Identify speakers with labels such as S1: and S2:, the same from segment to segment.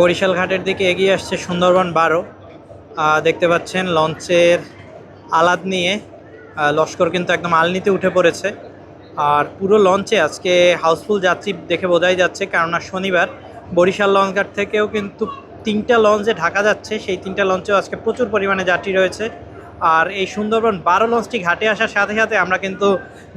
S1: বরিশাল ঘাটের দিকে এগিয়ে আসছে সুন্দরবন বারো। দেখতে পাচ্ছেন লঞ্চের আলাদ নিয়ে লস্কর কিন্তু একদম আলনিতে উঠে পড়েছে। আর পুরো লঞ্চে আজকে হাউসফুল যাত্রী দেখে বোঝাই যাচ্ছে, কেননা শনিবার বরিশাল লঞ্চ ঘাট থেকেও কিন্তু তিনটা লঞ্চে ঢাকা যাচ্ছে। সেই তিনটা লঞ্চেও আজকে প্রচুর পরিমাণে যাত্রী রয়েছে। আর এই সুন্দরবন বারো লঞ্চটি ঘাটে আসার সাথে সাথে আমরা কিন্তু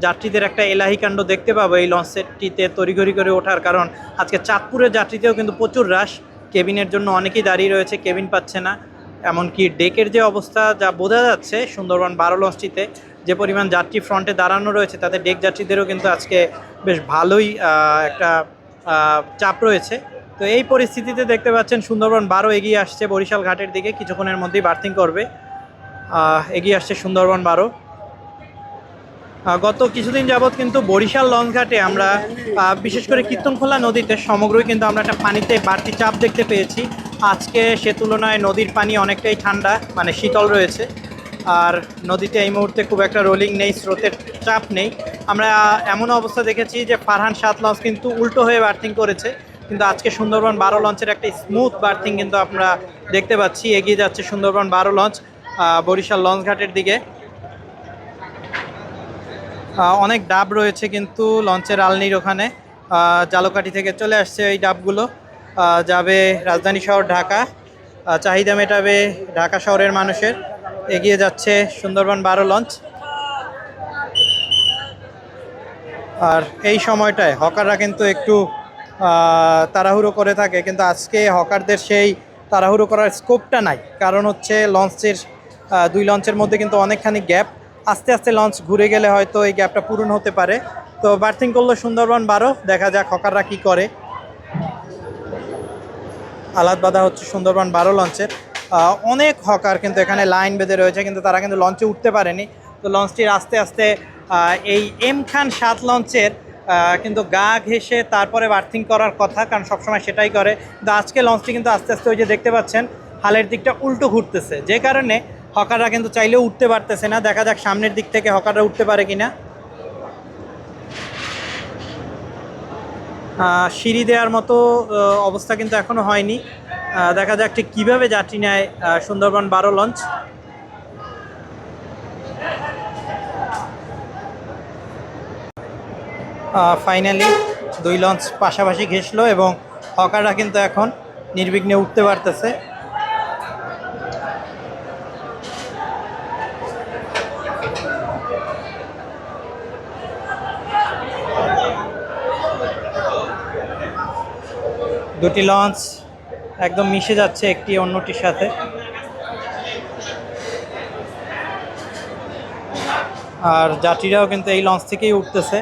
S1: যাত্রীদের একটা এলাহি কাণ্ড দেখতে পাবো। এই লঞ্চটিতে তড়িঘড়ি করে ওঠার কারণ আজকে চাঁদপুরের যাত্রীতেও কিন্তু প্রচুর রাশ কেবিনের জন্য অনেকেই দাঁড়িয়ে রয়েছে, কেবিন পাচ্ছে না। এমনকি ডেকের যে অবস্থা যা বোঝা যাচ্ছে সুন্দরবন বারো লঞ্চটিতে, যে পরিমাণ যাত্রী ফ্রন্টে দাঁড়ানো রয়েছে, তাতে ডেক যাত্রীদেরও কিন্তু আজকে বেশ ভালোই একটা চাপ রয়েছে। তো এই পরিস্থিতিতে দেখতে পাচ্ছেন সুন্দরবন বারো এগিয়ে আসছে বরিশাল ঘাটের দিকে, কিছুক্ষণের মধ্যেই বার্থিং করবে। এগিয়ে আসছে সুন্দরবন বারো। গত কিছুদিন যাবৎ কিন্তু বরিশাল লঞ্চ ঘাটে আমরা বিশেষ করে কীর্তনখোলা নদীতে সমগ্রই কিন্তু আমরা একটা পানিতে বাড়তি চাপ দেখতে পেয়েছি। আজকে সে তুলনায় নদীর পানি অনেকটাই ঠান্ডা মানে শীতল রয়েছে। আর নদীতে এই মুহূর্তে খুব একটা রোলিং নেই, স্রোতের চাপ নেই। আমরা এমন অবস্থা দেখেছি যে ফারহান সাত লঞ্চ কিন্তু উল্টো হয়ে বার্থিং করেছে। কিন্তু আজকে সুন্দরবন বারো লঞ্চের একটা স্মুথ বার্থিং কিন্তু আমরা দেখতে পাচ্ছি। এগিয়ে যাচ্ছে সুন্দরবন বারো লঞ্চ বরিশাল লঞ্চ ঘাটের দিকে। অনেক ডাব রয়েছে কিন্তু লঞ্চের আলনির ওখানে। জালকাঠি থেকে চলে আসছে এই ডাবগুলো। যাবে রাজধানী শহর ঢাকা। চাহিদা মেটাবে ঢাকা শহরের মানুষের। এগিয়ে যাচ্ছে সুন্দরবন বারো লঞ্চ। আর এই সময়টায় হকাররা কিন্তু একটু তাড়াহুড়ো করে থাকে। কিন্তু আজকে হকারদের সেই তাড়াহুড়ো করার স্কোপটা নাই। কারণ হচ্ছে লঞ্চের দুই লঞ্চের মধ্যে কিন্তু অনেকখানি গ্যাপ আস্তে আস্তে লঞ্চ ঘুরে গেলে হয়তো এই গ্যাপটা পূরণ হতে পারে। তো বার্থিং করল সুন্দরবন বারো, দেখা যাক হকাররা কি করে। আলাদ বাধা হচ্ছে সুন্দরবন বারো লঞ্চের অনেক হকার কিন্তু এখানে লাইন বেঁধে রয়েছে, কিন্তু তারা কিন্তু লঞ্চে উঠতে পারেনি। তো লঞ্চটির আস্তে আস্তে এই এম খান সাত লঞ্চের কিন্তু গা ঘেসে তারপরে বার্থিং করার কথা, কারণ সবসময় সেটাই করে। কিন্তু আজকে লঞ্চটি কিন্তু আস্তে আস্তে ওই যে দেখতে পাচ্ছেন, হালের দিকটা উল্টো ঘুরতেছে। যে কারণে হকাররা কিন্তু চাইলেও উঠতে পারতেছে না। দেখা যাক সামনের দিক থেকে হকাররা উঠতে পারে কিনা। সিঁড়ি দেওয়ার মতো অবস্থা কিন্তু এখনও হয়নি। দেখা যাক ঠিক কীভাবে যাত্রী নেয় সুন্দরবন বারো লঞ্চ। ফাইনালি দুই লঞ্চ পাশাপাশি ঘেসলো এবং হকাররা কিন্তু এখন নির্বিঘ্নে উঠতে পারতেছে। দুটি লঞ্চ একদম মিশে যাচ্ছে একটি অন্যটির সাথে। আর যাত্রীরাও কিন্তু এই লঞ্চ থেকেই উঠতেছে।